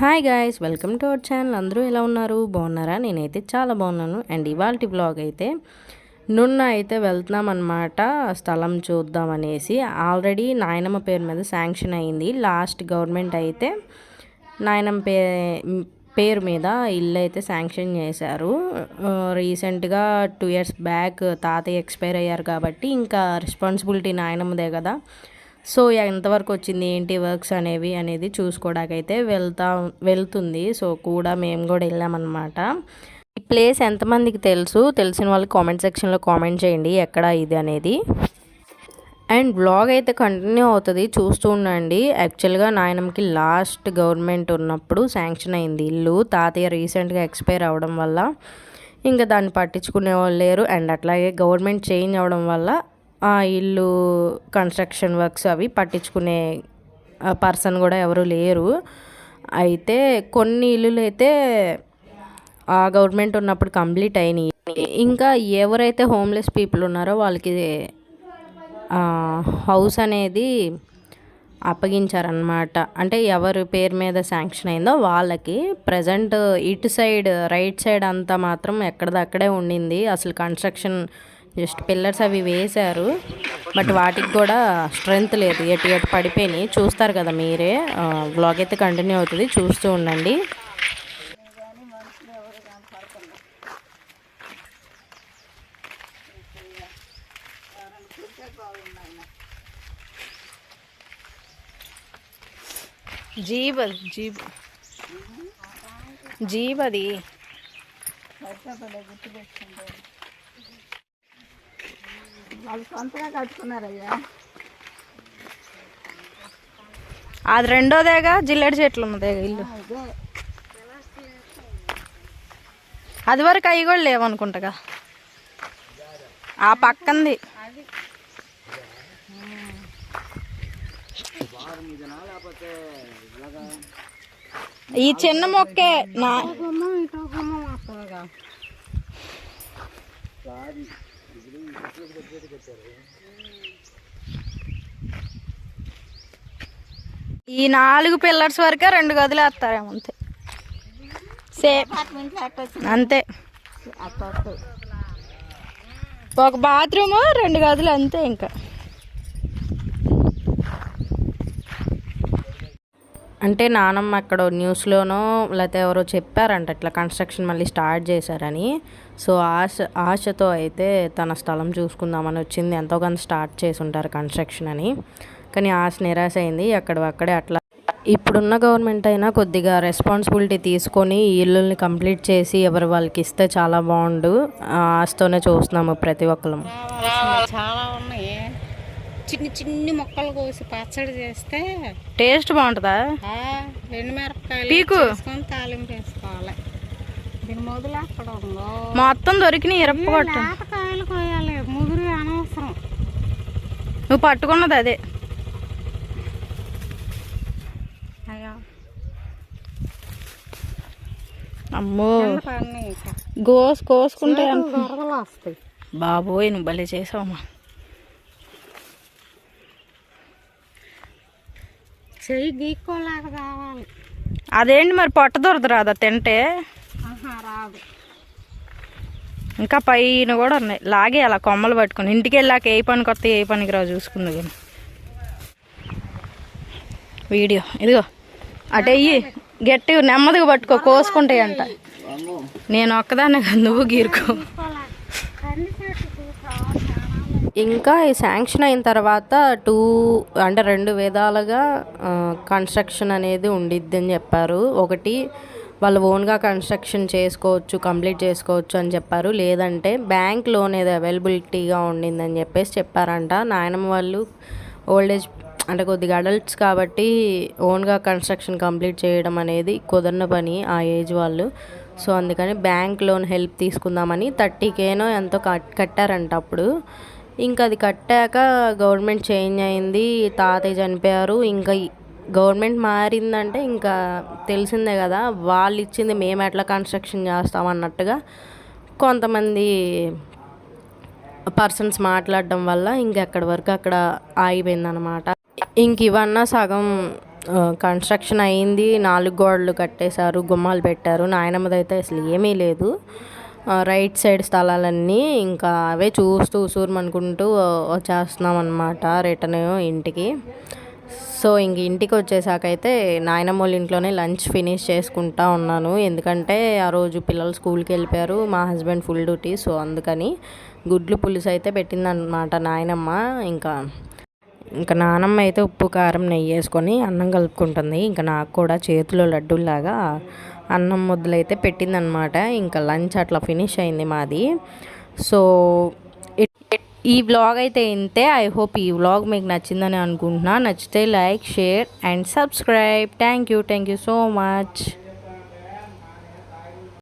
Hi guys welcome to our channel అందరూ ఎలా ఉన్నారు? బాగున్నారా? నేనైతే చాలా బాగున్నాను. అండ్ ఇవాళ బ్లాగ్ అయితే నున్న అయితే వెళ్తున్నాం అనమాట స్థలం చూద్దాం అనేసి. ఆల్రెడీ నాయనమ్మ పేరు మీద శాంక్షన్ అయింది. లాస్ట్ గవర్నమెంట్ అయితే నాయనమ్మ పే పేరు మీద ఇల్లు అయితే శాంక్షన్ చేశారు. రీసెంట్గా టూ ఇయర్స్ బ్యాక్ తాతయ్య ఎక్స్పైర్ అయ్యారు కాబట్టి ఇంకా రెస్పాన్సిబిలిటీ నాయనమ్మదే కదా. సో ఎంతవరకు వచ్చింది ఏంటి వర్క్స్ అనేవి అనేది చూసుకోవడానికైతే వెళ్తా వెళ్తుంది. సో కూడా మేము కూడా వెళ్ళామన్నమాట. ఈ ప్లేస్ ఎంతమందికి తెలుసు? తెలిసిన వాళ్ళు కామెంట్ సెక్షన్లో కామెంట్ చేయండి. ఎక్కడ ఇది అనేది? అండ్ బ్లాగ్ అయితే కంటిన్యూ అవుతుంది. చూస్తూ ఉండండి. యాక్చువల్గా నాయనమ్మకి లాస్ట్ గవర్నమెంట్ ఉన్నప్పుడు శాంక్షన్ అయింది ఇల్లు. తాతయ్య రీసెంట్గా ఎక్స్పైర్ అవ్వడం వల్ల ఇంకా దాన్ని పట్టించుకునే వాళ్ళు లేరు. అండ్ అట్లాగే గవర్నమెంట్ చేంజ్ అవ్వడం వల్ల ఇల్లు కన్స్ట్రక్షన్ వర్క్స్ అవి పట్టించుకునే పర్సన్ కూడా ఎవరు లేరు. అయితే కొన్ని ఇల్లులు అయితే ఆ గవర్నమెంట్ ఉన్నప్పుడు కంప్లీట్ అయినాయి. ఇంకా ఎవరైతే హోమ్లెస్ పీపుల్ ఉన్నారో వాళ్ళకి హౌస్ అనేది అప్పగించారనమాట అంటే ఎవరి పేరు మీద శాంక్షన్ అయిందో వాళ్ళకి ప్రజెంట్ ఇటు సైడ్ రైట్ సైడ్ అంతా మాత్రం ఎక్కడిదక్కడే ఉండింది. అసలు కన్స్ట్రక్షన్ జస్ట్ పిల్లర్స్ అవి వేశారు బట్ వాటికి కూడా స్ట్రెంగ్త్ లేదు. ఎటు ఎటు పడిపోయినాయి. చూస్తారు కదా మీరే. బ్లాగ్ అయితే కంటిన్యూ అవుతుంది. చూస్తూ ఉండండి. జీబ్ అది జీబ్. జీబ్ అది వాళ్ళు సొంతగా కట్టుకున్నారయ్యా. అది రెండోదేగా? జిల్లెడి చెట్లు ఉన్నదేగా ఇల్లు? అది వరకు అవి కూడా లేవనుకుంటగా. ఆ పక్కంది. ఈ చిన్న మొక్కే నా ఈ నాలుగు పిల్లర్స్ వరకే రెండు గదులు వేస్తారేమో అంతే. సేమ్ అంతే. ఒక బాత్రూమ్ రెండు గదులు అంతే ఇంకా. అంటే నానమ్మ అక్కడ న్యూస్లోనో లేకపోతే ఎవరో చెప్పారంట ఇట్లా కన్స్ట్రక్షన్ మళ్ళీ స్టార్ట్ చేశారని. సో ఆశ ఆశతో అయితే తన స్థలం చూసుకుందామని వచ్చింది. ఎంతో కొంత స్టార్ట్ చేసి ఉంటారు కన్స్ట్రక్షన్ అని. కానీ ఆశ నిరాశ అయింది అక్కడ అక్కడే అట్లా. ఇప్పుడున్న గవర్నమెంట్ అయినా కొద్దిగా రెస్పాన్సిబిలిటీ తీసుకొని ఈ ఇల్లుల్ని కంప్లీట్ చేసి ఎవరు వాళ్ళకి ఇస్తే చాలా బాగుండు. ఆ ఆశతోనే చూస్తున్నాము ప్రతి ఒక్కరు చాలా చిన్ని చిన్ని మొక్కలు కోసి పచ్చడి చేస్తే టేస్ట్ బాగుంటుందా? ఎండు మిరపకాయలు పీకు. తాలింపు వేసుకోవాలి. దీని మొదలు అక్కడ ఉందో. మొత్తం దొరికినాయి ఇరప్పగొట్టు లేతకాయలు కోయాలి ముదురు అనవసరం. నువ్వు పట్టుకున్నది అదే. అయ్యా. అమ్మో. గోస్ కోసుకుంటే బాబోయ్ నువ్వు భలే చేసావమ్మా. చెయ్యి గీక్కోలాగా కావాలి అదేంటి మరి పొట్ట దొరద రాదా తింటే? రాదు. ఇంకా పైన కూడా ఉన్నాయి. లాగే అలా కొమ్మలు పట్టుకుని. ఇంటికి వెళ్ళాక ఏ పనికి వస్తే ఏ పనికి రావు చూసుకుంది కానీ. వీడియో. ఇదిగో. అటెయ్యి గట్టి నెమ్మదిగా పట్టుకో. కోసుకుంటాయి అంట నేను ఒక్కదాన్నే కాదు నువ్వు గీరుకో. ఇంకా ఈ శాంక్షన్ అయిన తర్వాత టూ అంటే రెండు విధాలుగా కన్స్ట్రక్షన్ అనేది ఉండిద్ది అని చెప్పారు. ఒకటి వాళ్ళు ఓన్గా కన్స్ట్రక్షన్ చేసుకోవచ్చు కంప్లీట్ చేసుకోవచ్చు అని చెప్పారు. లేదంటే బ్యాంక్ లోన్ ఏదో అవైలబిలిటీగా ఉండిందని చెప్పేసి చెప్పారంట. నాయనమ్మ వాళ్ళు ఓల్డ్ ఏజ్ అంటే కొద్దిగా అడల్ట్స్ కాబట్టి ఓన్గా కన్స్ట్రక్షన్ కంప్లీట్ చేయడం అనేది కుదరన పని ఆ ఏజ్ వాళ్ళు. సో అందుకని బ్యాంక్ లోన్ హెల్ప్ తీసుకుందామని థర్టీ కేనో ఎంతో కట్ కట్టారంట అప్పుడు. ఇంకా అది కట్టాక గవర్నమెంట్ చేంజ్ అయింది. తాతయ్య చనిపోయారు. ఇంకా గవర్నమెంట్ మారిందంటే ఇంకా తెలిసిందే కదా. వాళ్ళు ఇచ్చింది మేము ఎట్లా కన్స్ట్రక్షన్ చేస్తాం అన్నట్టుగా కొంతమంది పర్సన్స్ మాట్లాడడం వల్ల ఇంకెక్కడి వరకు అక్కడ ఆగిపోయింది అనమాట ఇంక ఇవన్నా సగం కన్స్ట్రక్షన్ అయింది. నాలుగు గోడలు కట్టేశారు గుమ్మాలు పెట్టారు. నాయనమ్మదైతే అసలు ఏమీ లేదు. రైట్ సైడ్ స్థలాలన్నీ ఇంకా అవే చూస్తూ ఉసూరుమనుకుంటూ వచ్చేస్తున్నాం అనమాట రిటర్న్ ఇంటికి. సో ఇంక ఇంటికి వచ్చేసాక అయితే నాయనమ్మ వాళ్ళ ఇంట్లోనే లంచ్ ఫినిష్ చేసుకుంటా ఉన్నాను. ఎందుకంటే ఆ రోజు పిల్లలు స్కూల్కి వెళ్ళిపోయారు మా హస్బెండ్ ఫుల్ డ్యూటీ సో అందుకని గుడ్లు పులుసు అయితే పెట్టిందనమాట నాయనమ్మ. ఇంకా ఇంకా నానమ్మ అయితే ఉప్పు కారం నెయ్యి వేసుకొని అన్నం కలుపుకుంటుంది. ఇంకా నాకు కూడా చేతిలో లడ్డూలాగా అన్నం ముద్దలైతే పెట్టిందనమాట. ఇంకా లంచ్ అట్లా ఫినిష్ అయింది మాది. సో ఈ వ్లాగ్ అయితే ఇంతే. ఐ హోప్ ఈ వ్లాగ్ మీకు నచ్చిందని అనుకుంటున్నా. నచ్చితే like share and subscribe. Thank you. Thank you so much.